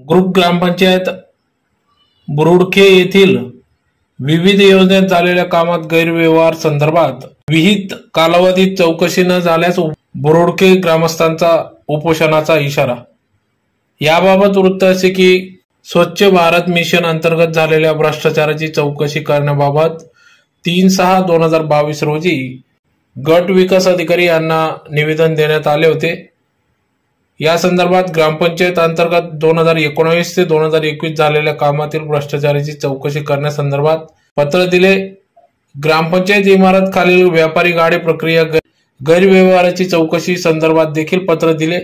Group ग्रामपंचायत बुरुडखे येथील विविध योजनेत झालेल्या कामात गैरव्यवहार संदर्भात विहित कालावधीत चौकशी न झाल्यास बुरुडखे ग्रामस्थांचा उपोषणाचा इशारा. याबाबत वृत्त असे की स्वच्छ भारत मिशन अंतर्गत झालेल्या भ्रष्टाचाराची चौकशी करण्याबाबत तीन सहा दोन हजार बावीस रोजी गट विकास अधिकारी यांना निवेदन देण्यात आले होते. या संदर्भात ग्रामपंचायत अंतर्गत दोन हजार एकोणावीस ते दोन हजार एकवीस झालेल्या कामातील भ्रष्टाचाराची चौकशी करण्यासंदर्भात पत्र दिले. ग्रामपंचायत इमारत खालील व्यापारी गाडी प्रक्रिया ग- गैरव्यवहाराची चौकशी संदर्भात देखील पत्र दिले.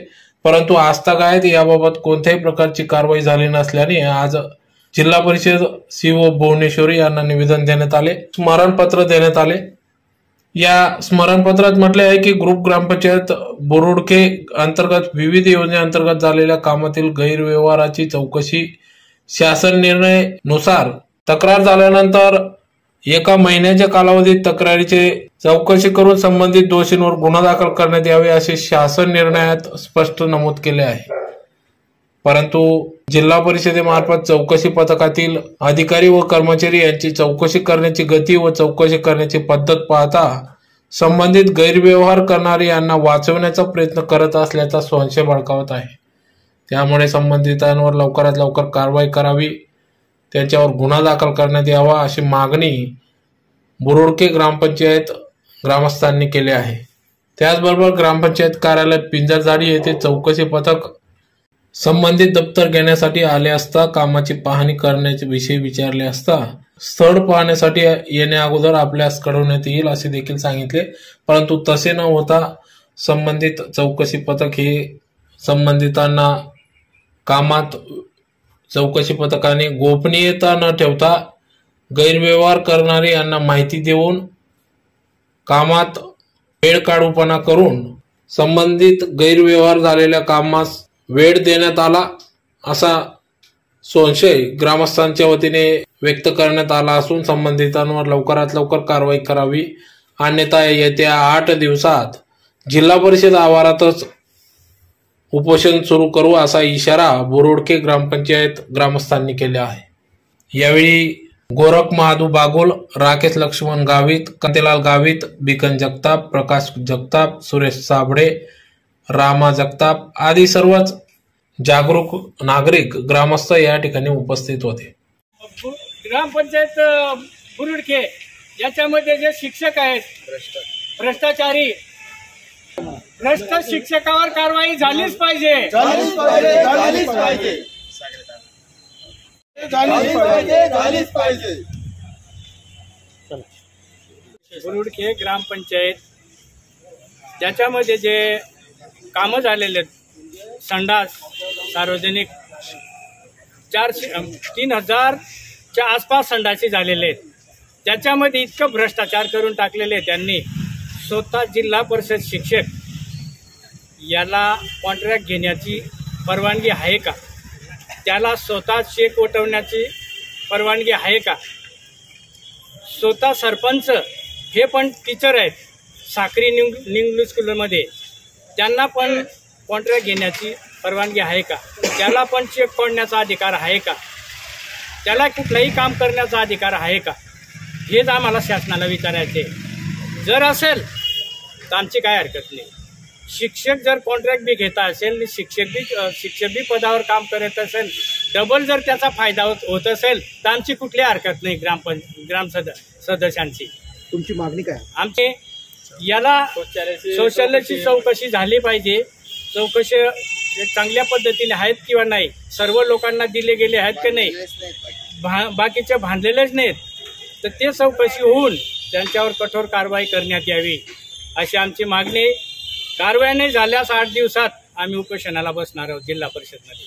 परंतु आस्थागायत याबाबत कोणत्याही प्रकारची कारवाई झाली नसल्याने आज जिल्हा परिषद सीओ भुवनेश्वरी यांना निवेदन देण्यात आले. स्मरणपत्र देण्यात आले. या स्मरणपत्रात म्हटले आहे की ग्रुप ग्रामपंचायत बोरुडके अंतर्गत विविध योजनेअंतर्गत झालेल्या कामातील गैरव्यवहाराची चौकशी शासन निर्णयनुसार तक्रार झाल्यानंतर एका महिन्याच्या कालावधीत तक्रारीचे चौकशी करून संबंधित दोषींवर गुन्हा दाखल करण्यात यावे असे शासन निर्णयात स्पष्ट नमूद केले आहे. परंतु जिल्हा परिषदेमार्फत चौकशी पथकातील अधिकारी व कर्मचारी यांची चौकशी करण्याची गती व चौकशी करण्याची पद्धत पाहता संबंधित गैरव्यवहार करणारे यांना वाचवण्याचा प्रयत्न करत असल्याचा संशय बळकावत आहे. त्यामुळे संबंधितांवर लवकरात लवकर कारवाई करावी त्यांच्यावर गुन्हा दाखल करण्यात यावा अशी मागणी बुरुडके ग्रामपंचायत ग्रामस्थांनी केली आहे. त्याचबरोबर ग्रामपंचायत कार्यालय पिंजरझाडी येथे चौकशी पथक संबंधित दप्तर घेण्यासाठी आले असता कामाची पाहणी करण्याचे विषय विचारले असता स्थळ पाहण्यासाठी येण्या अगोदर आपल्यास कळवण्यात येईल असे देखील सांगितले. परंतु तसे न होता संबंधित चौकशी पथक हे संबंधितांना कामात चौकशी पथकाने गोपनीयता न ठेवता गैरव्यवहार करणारे यांना माहिती देऊन कामात वेळ काढूपणा करून संबंधित गैरव्यवहार झालेल्या कामास वेळ देण्यात आला असा संशय ग्रामस्थांच्या वतीने व्यक्त करण्यात आला असून संबंधितांवर लवकरात लवकर कारवाई करावी. अन्यथा येत्या आठ दिवसात जिल्हा परिषद आवारातच उपोषण सुरू करू असा इशारा बोरोडके ग्रामपंचायत ग्रामस्थांनी केला आहे. यावेळी गोरख महादू बागुल राकेश लक्ष्मण गावित कंतेलाल गावित बिकन जगताप प्रकाश जगताप सुरेश साबळे रामा जगताप आदी सर्वच जागरूक नागरिक ग्रामस्थ या ठिकाणी उपस्थित होते. ग्रामपंचायत बुरुडखे याच्यामध्ये जे शिक्षक आहेत भ्रष्टाचारी भ्रष्ट शिक्षकावर कारवाई झालीच पाहिजे. झालीच पाहिजे झालीच पाहिजे. झालीच पाहिजे झालीच पाहिजे. बुरुडखे ग्रामपंचायत त्याच्यामध्ये जे कामं झालेले आहेत संडास सार्वजनिक चारशे तीन हजारच्या आसपास संडासी झालेले आहेत. त्याच्यामध्ये इतकं भ्रष्टाचार करून टाकलेले त्यांनी. स्वतः जिल्हा परिषद शिक्षक याला कॉन्ट्रॅक्ट घेण्याची परवानगी आहे का? त्याला स्वतः चेक ओटवण्याची परवानगी आहे का? स्वतः सरपंच हे पण टीचर आहेत साखरी निंग निंगलू स्कूलमध्ये त्यांना पण कॉन्ट्रॅक्ट घेण्याची परवानगी आहे का? त्याला पण चेक फोडण्याचा अधिकार आहे का? त्याला कुठलंही काम करण्याचा अधिकार आहे का? हेच आम्हाला शासनाला विचारायचे जर असेल तर आमची काय हरकत नाही. शिक्षक जर कॉन्ट्रॅक्ट बी घेता असेल शिक्षक बी शिक्षक बी पदावर काम करत असेल डबल जर त्याचा फायदा होत होत असेल तर आमची कुठली हरकत नाही ग्रामपं ग्राम सद सदस्यांची. तुमची मागणी काय? आमचे याला शौचालयाची चौकशी झाली पाहिजे. चौकशी चांगल्या पद्धतीने आहेत किंवा नाही? सर्व लोकांना दिले गेले आहेत की नाही? भा बाकीचे भांडलेलेच नाहीत. तर ते चौकशी होऊन त्यांच्यावर कठोर कारवाई करण्यात यावी अशी आमची मागणी कारवाई नाही झाल्यास आठ दिवसात आम्ही उपोषणाला बसणार आहोत जिल्हा परिषदमध्ये.